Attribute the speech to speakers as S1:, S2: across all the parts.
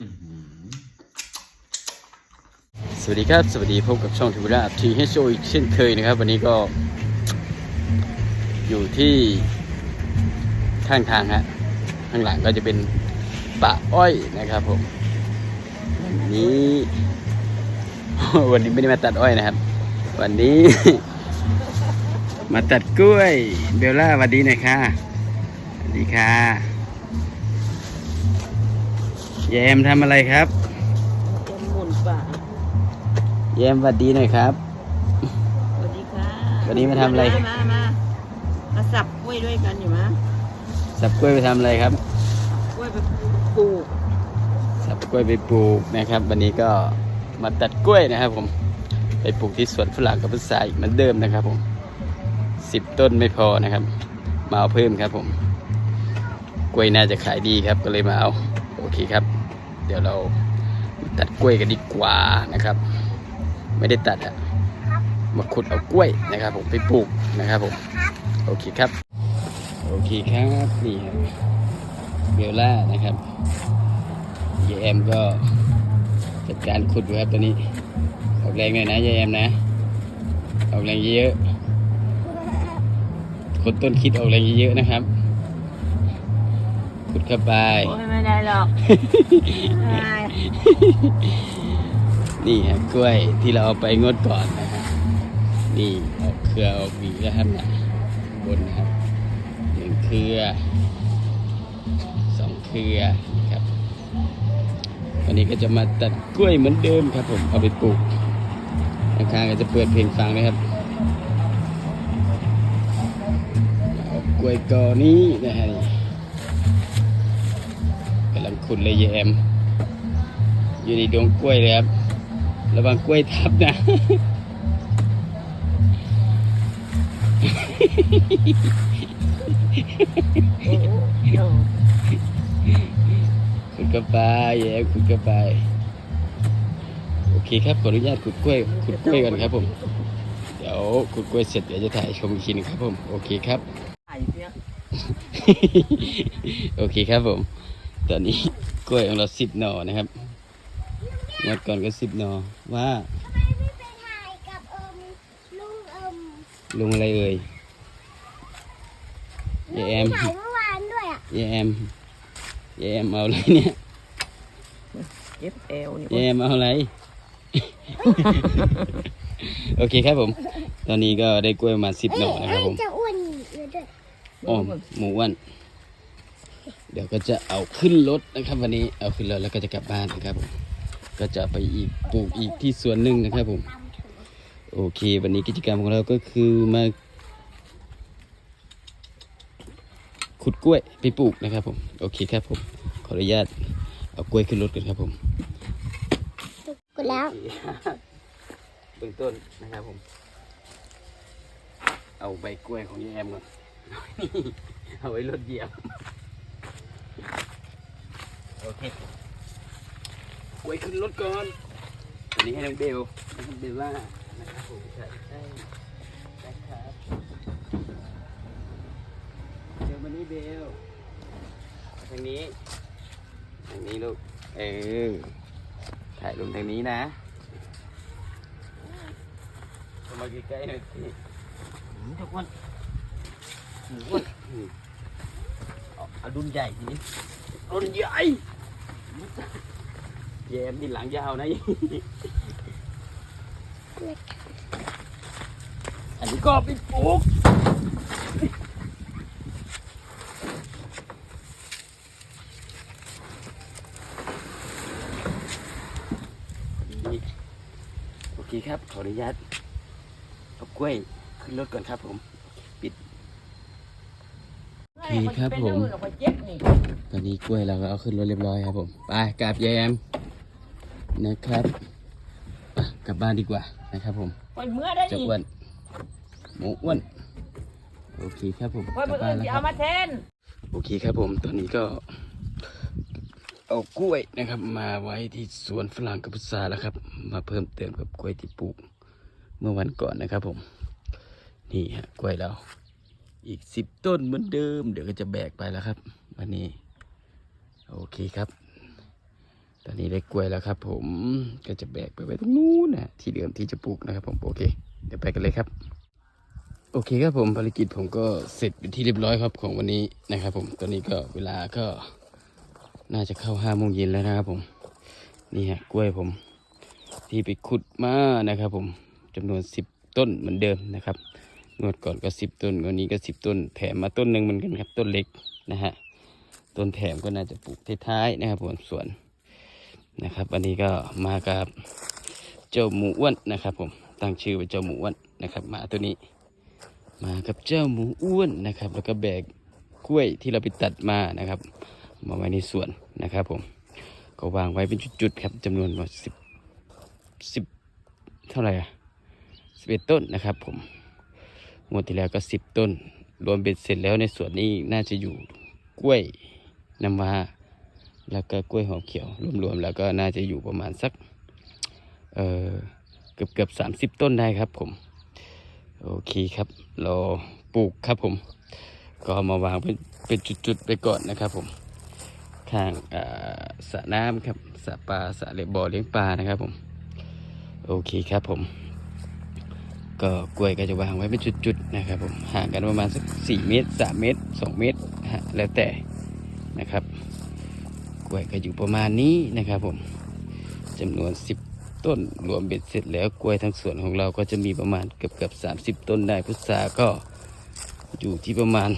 S1: สวัสดีครับ สวัสดีพบกับช่องทิวราทีเฮโอีกเช่นเคยนะครับ วันนี้ก็ อยู่ที่ข้างทางฮะข้างหลังก็จะเป็นป่าอ้อยนะครับผม วันนี้ วันนี้ไม่ได้มาตัดอ้อยนะครับ วันนี้ มาตัดกล้วยเบลล่าสวัสดีหน่อยค่ะสวัสดีค่ะ แยมทำอะไรครับ
S2: จะหมุนป่า
S1: แยมสวัสดีหน่อยครับ
S2: สวัสดีค่ะ
S1: วันนี้มาทำอะไร
S2: มามามาสับกล้วยด้วยกันอยู่มะ
S1: สับกล้วยไปทำอะไรครับ
S2: กล้วยไปปลูก
S1: สับกล้วยไปปลูกนะครับ วันนี้ก็มาตัดกล้วยนะครับ ผม ไปปลูกที่สวนฝรั่งกับพุทราอีกเหมือนเดิมนะครับ ผมสิบต้นไม่พอนะครับ มาเอาเพิ่มครับผม กล้วยน่าจะขายดีครับก็เลยมาเอา โอเคครับ เดี๋ยวเรามาตัดกล้วยกันดีกว่านะครับ ไม่ได้ตัดอะมาขุดเอากล้วยนะครับ ผมไปปลูกนะครับผมโอเคครับ โอเคครับนี่ครับเบลล่านะครับยายแอมก็จัดการขุดอยู่ครับตัวนี้ออกแรงหน่อยนะยายแอมนะออกแรงเยอะๆคนต้นคิดออกแรงเยอะๆนะครับ ขุดเข้าไป
S2: โอ้ยไม่ได้หรอกไม่ได้
S1: นี่ฮะกล้วยที่เราเอาไปงดก่อนนะฮะนี่ออกเครือออกหวีแล้วครับนะบนนะครับหนึ่งเครือสองเครือครับวันนี้ก็จะมาตัดกล้วยเหมือนเดิมครับผมเอาไปปลูกข้างๆก็จะเปิดเพลงฟังนะครับเอากล้วยกอนี้นะฮะนี่กำลัง ขุดเลยยายแอมอยู่ในดงกล้วยเลยครับ ระวังกล้วยทับนะ
S2: โอ้โห
S1: ขุดเข้าไปแย่ขุดเข้าไปโอเคครับขออนุญาตขุดกล้วยขุดกล้วยก่อนครับผม เดี๋ยวขุดกล้วยเสร็จเดี๋ยวจะถ่ายชมอีกทีหนึงครับผมโอเคครับ
S2: ไข่เนี่ย
S1: โอเคครับผม ตอนนี้ กล้วยของเราสิบหน่อนะครับงวดก่อนก็สิบหน่อว่า
S3: ไม่ไปถ่ายกับเอิมลุงเอิม
S1: ลุงอะไรเอ่ยยายแอม
S3: ถ่ายเมื่อวานด้วยอะ
S1: ยายแอมยายแอมเอาอะไรเนี่ย
S2: เย็บเอวนี่
S1: ยายแอมเอาอะไร โอเคครับผม ตอนนี้ก็ได้กล้วยประมาสิบหน่อนะครับผม
S3: เอ้ยจะอ้วนอยู่ด้วย
S1: อ้อมหมูอ้วนเดี๋ยวก็จะเอาขึ้นรถนะครับ วันนี้เอาขึ้นรถแล้วก็จะกลับบ้านนะครับผมก็จะไปอีกปลูกอีกที่สวนหนึ่งนะครับผม
S3: ตามถึง
S1: โอเค วันนี้กิจกรรมของเราก็คือมาขุดกล้วยไปปลูกนะครับผมโอเคครับผมขออนุญาตเอากล้วยขึ้นรถกันครับผม
S3: กดแล้ว
S1: เบื้องต้นนะครับผม เอาใบกล้วยของยายแอมก่อนเอาไว้รถเหยียบ โอเคกล้วยขึ้นรถก่อนอันนี้ให้น้องเบลน้องเบลล่านะครับผมใช่ใช่ใช่ครับเบลมานี่เบลทางนี้ทางนี้ลูกเออถ่ายลงทางนี้นะเข้ามาใกล้ๆหน่อยสิ
S2: ทุกคน
S1: อ้วนเอาเอาดุนใหญ่ทีนี้ ดุนใหญ่แยมที่หลังยาวนะ อันนี้ก็ไปปลูกโอเคครับ ขออนุญาตเอากล้วยขึ้นรถก่อนครับผม โอเคครับผม
S2: ไปนู่นเอาไปเจ็บนี่
S1: ตอนนี้กล้วยเราก็เอาขึ้นรถเรียบร้อยครับผม ไปกลับยายแอมนะครับไปกลับบ้านดีกว่านะครับผม
S2: ไปเมื่อได้
S1: เจ้า
S2: อีก
S1: อ้วนหมูอ้วน โอเคครับผม
S2: ไป
S1: กลับ
S2: เมื่อ
S1: บ้า
S2: อื่
S1: น
S2: น
S1: แล้ว
S2: จะ
S1: ครั
S2: เอา
S1: บ
S2: มาแทน
S1: โอเคครับผม ตอนนี้ก็เอากล้วยนะครับ มาไว้ที่สวนฝรั่งกับพุทราแล้วครับ มาเพิ่มเติมกับกล้วยที่ปลูกเมื่อวันก่อนนะครับผม นี่ฮะกล้วยเรา อีกสิบต้นเหมือนเดิม เดี๋ยวก็จะแบกไปแล้วครับ วันนี้ โอเคครับ ตอนนี้ได้กล้วยแล้วครับ ผมก็จะแบกไปไว้ตรงนู้นนะที่เดิมที่จะปลูกนะครับ ผมโอเค เดี๋ยวไปกันเลยครับ โอเคครับผมภารกิจผมก็เสร็จเป็นที่เรียบร้อยครับของวันนี้นะครับ ผมตอนนี้ก็เวลาก็น่าจะเข้าห้าโมงเย็นแล้วนะครับผม นี่ฮะกล้วยผม ที่ไปขุดมานะครับ ผมจำนวนสิบต้นเหมือนเดิมนะครับ งวดก่อนก็สิบต้นวันนี้ก็สิบต้น แถมมาต้นหนึ่งเหมือนกันครับต้นเล็กนะฮะต้นแถมก็น่าจะปลูกท้ายๆนะครับผมสวนนะครับ อันนี้ก็มากับเจ้าหมูอ้วนนะครับ ผมตั้งชื่อว่าเจ้าหมูอ้วนนะครับมาตัวนี้ มากับเจ้าหมูอ้วนนะครับ แล้วก็แบกกล้วยที่เราไปตัดมานะครับ มาไว้ในสวนนะครับ ผมก็วางไว้เป็นจุดๆครับจำนวนว่าสิบสิบเท่าไหร่อะสิบเอ็ดต้นนะครับ ผม งวดที่แล้วก็สิบต้น รวมเบ็ดเสร็จแล้วในสวนนี้น่าจะอยู่กล้วยน้ำว้าแล้วก็กล้วยหอมเขียวรวมๆแล้วก็น่าจะอยู่ประมาณสักเออเกือบเกือบสามสิบต้นได้ครับผม โอเคครับเราปลูกครับผม ก็มาวางเป็นเป็นจุดๆไปก่อนนะครับผมข้างอ่าสระน้ำครับสระปลาสระเลี้ยบ่อเลี้ยงปลานะครับผม โอเคครับผม ก็กล้วยก็จะวางไว้เป็นจุดๆนะครับผมห่างกันประมาณสักสี่เมตรสามเมตรสองเมตรฮะแล้วแต่นะครับ กล้วยก็อยู่ประมาณนี้นะครับผมจำนวนสิบต้นรวมเบ็ดเสร็จแล้วกล้วยทั้งสวนของเราก็จะมีประมาณเกือบเกือบสามสิบต้นได้พุทราก็อยู่ที่ประมาณ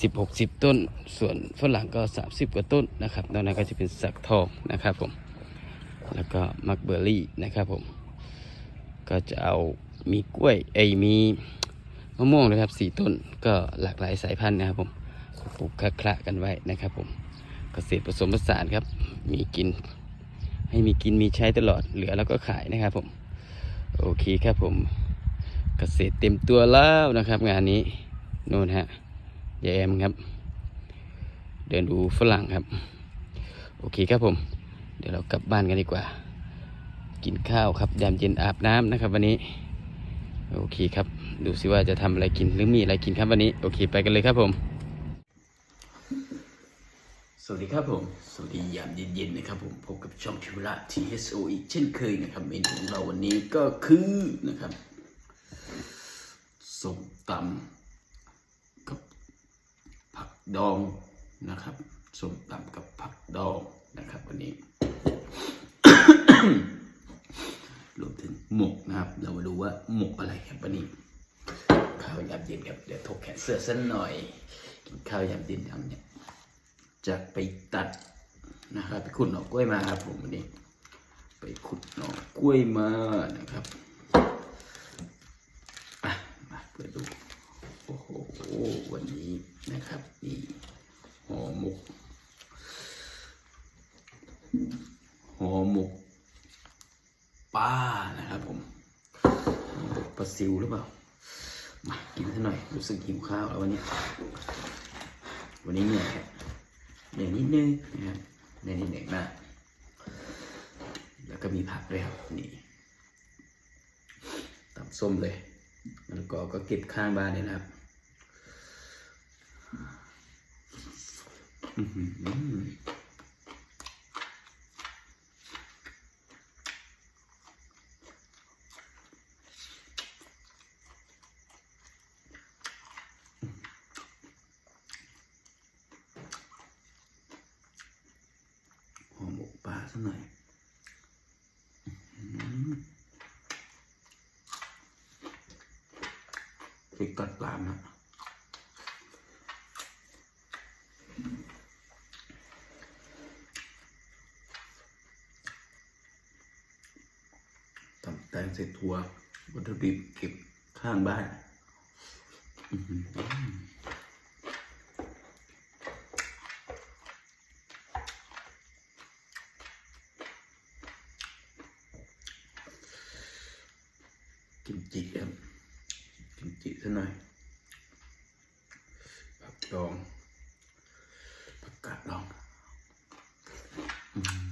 S1: สิบหกสิบต้น ส่วนฝรั่งก็สามสิบกว่าต้นนะครับนอกนั้นก็จะเป็นสักทองนะครับผม แล้วก็มักเบอร์รี่นะครับผม ก็จะเอามีกล้วยไอยมีมะม่วงนะครับสี่ต้นก็หลากหลายสายพันธุ์นะครับผมปลูกคละๆกันไว้นะครับผมเกษตรผสมผสานครับ มีกิน ให้มีกินมีใช้ตลอดเหลือแล้วก็ขายนะครับผม โอเคครับผม เกษตรเต็มตัวแล้วนะครับ งานนี้โน่นฮะยายแอมครับ เดินดูฝรั่งครับ โอเคครับผม เดี๋ยวเรากลับบ้านกันดีกว่า กินข้าวครับยามเย็นอาบน้ำนะครับ วันนี้ โอเคครับ ดูสิว่าจะทำอะไรกินหรือมีอะไรกินครับวันนี้ โอเคไปกันเลยครับผม สวัสดีครับผม สวัสดียามเย็นๆนะครับผมพบกับช่องทิวละ TSO อีกเช่นเคยนะครับเมนูของเราวันนี้ก็คือนะครับส้มตำกับผักดองนะครับส้มตำกับผักดองนะครับ วันนี้ รวมถึงหมกนะครับ เรามาดูว่าหมกอะไรครับวันนี้ข้าวยามเย็นครับเดี๋ยวถกแขนเสื้อสักหน่อยกินข้าวยามเย็นทำเนี่ยจะไปตัดนะครับไปขุดหน่อกล้วยมาครับผมวันนี้ ไปขุดหน่อกล้วยมานะครับอะมาเปิดดูโอ้โหวันนี้นะครับนี่ห่อหมกห่อหมก ป้านะครับผมปลาซิวหรือเปล่า มากินซะหน่อย รู้สึกหิวข้าวแล้ววันนี้ วันนี้เหนื่อยเหนื่อยนิดนึงนะครับเหนื่อยนิดหนึ่งมาก แล้วก็มีผักด้วยครับนี่ตับส้มเลยแล้วก็ก็เก็บข้างบ้านเลยนะครับอื้อหือห่อหมกปลา สักหน่อยอื้อหือพริกกัดปลานะตำแตงใส่ถั่ววัตถุดิบเก็บข้างบ้าน อื้อหือกิมจิครับกิมจิซะหน่อยผักดองผักกาดดองอื้อหือ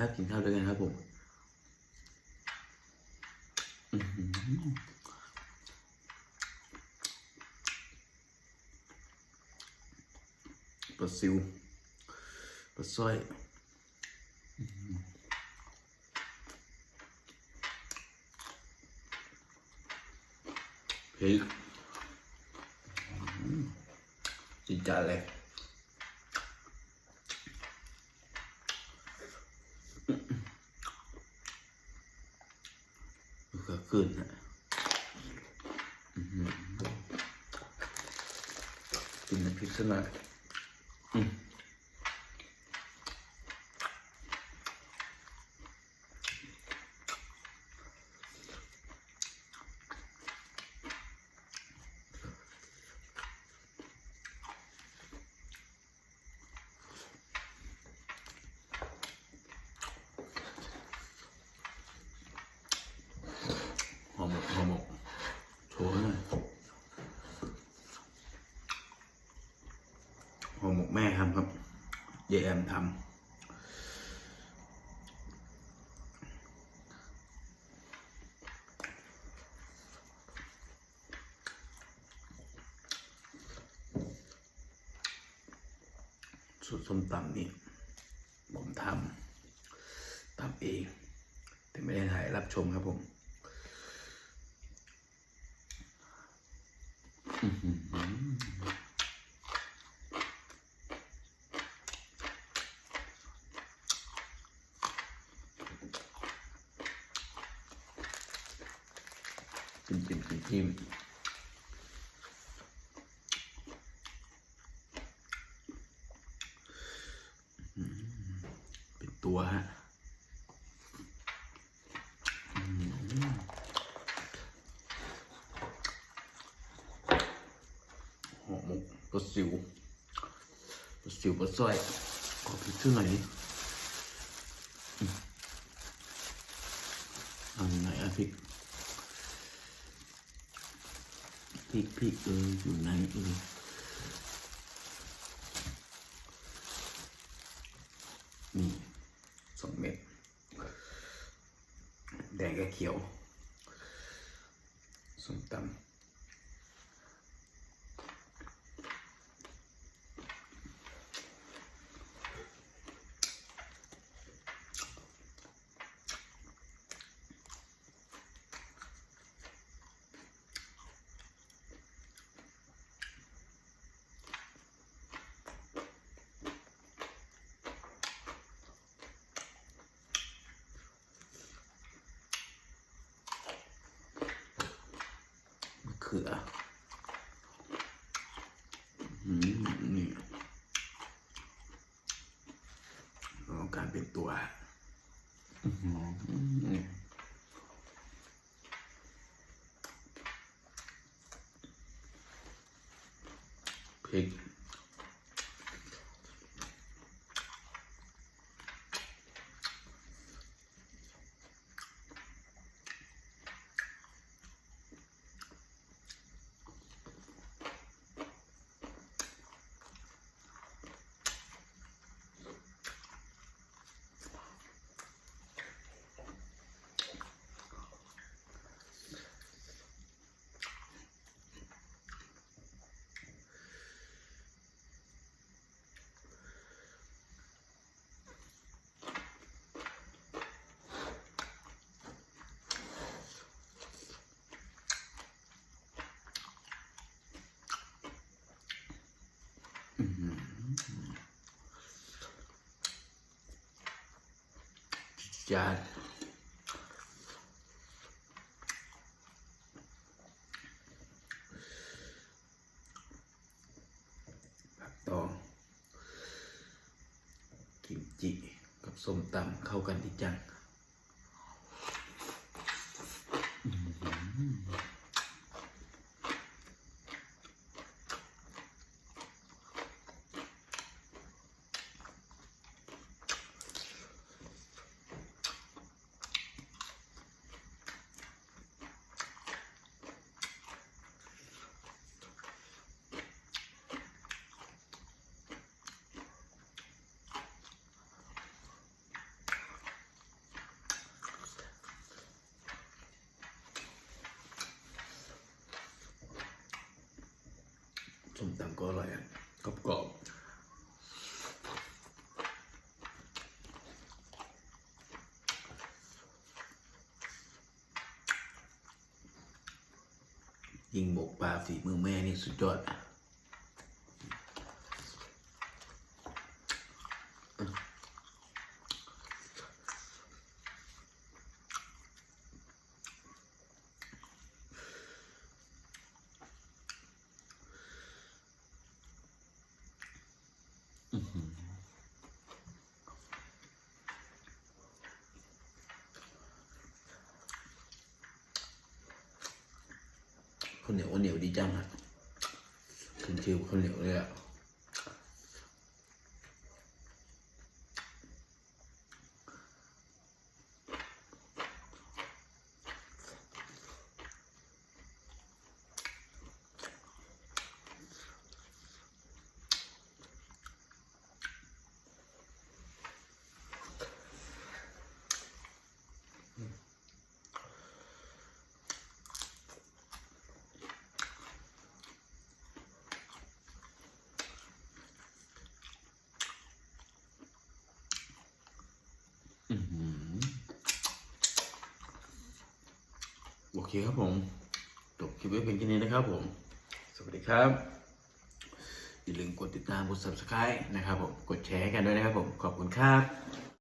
S1: ครับกินข้าวด้วยกันครับผมปลาซิวปลาสร้อยอื้อหือพริกจิจัดเลย ก็ ขึ้นฮะอื้อหือกินน้ำพริกซะหน่อยอืมห่อหมกห่อหมกโชว์หน่อยห่อหมกแม่ทำครับ เยายแอมทำสูตรส้มตำนี่ผมทำทำเอง แต่ไม่ได้ถ่ายรับชมครับผมจิ้มจิ้มจิ้มจิ้มอืมเป็น ตัวฮะหอหมกปลาซิวปลาซิวปลาสร้อยขอพริกชื่อหน่อยดิอืมเอาไหนอะพริกพริกพริกเอออยู่ไหนเออ สองเม็ดแดงกับเขียวส้มตำ ขืออนี่แล้วการเป็นตัวพริก จานผักตอง กิมจิ กับส้มตำเข้ากันดีจัง ส้มตำก็อร่อยกรอบกรอบยิงบกปลาฝีมือแม่นี่สุดยอดอะ คนเหนียวคนเหนียวดีจังอะขึ้นชื่อคนเหนียวเลยอะ เคครับผมจบคลิปไว้เพียงแค่นี้นะครับผม สวัสดีครับ อย่าลืมกดติดตามกด subscribe นะครับผม กดแชร์กันด้วยนะครับผม ขอบคุณครับ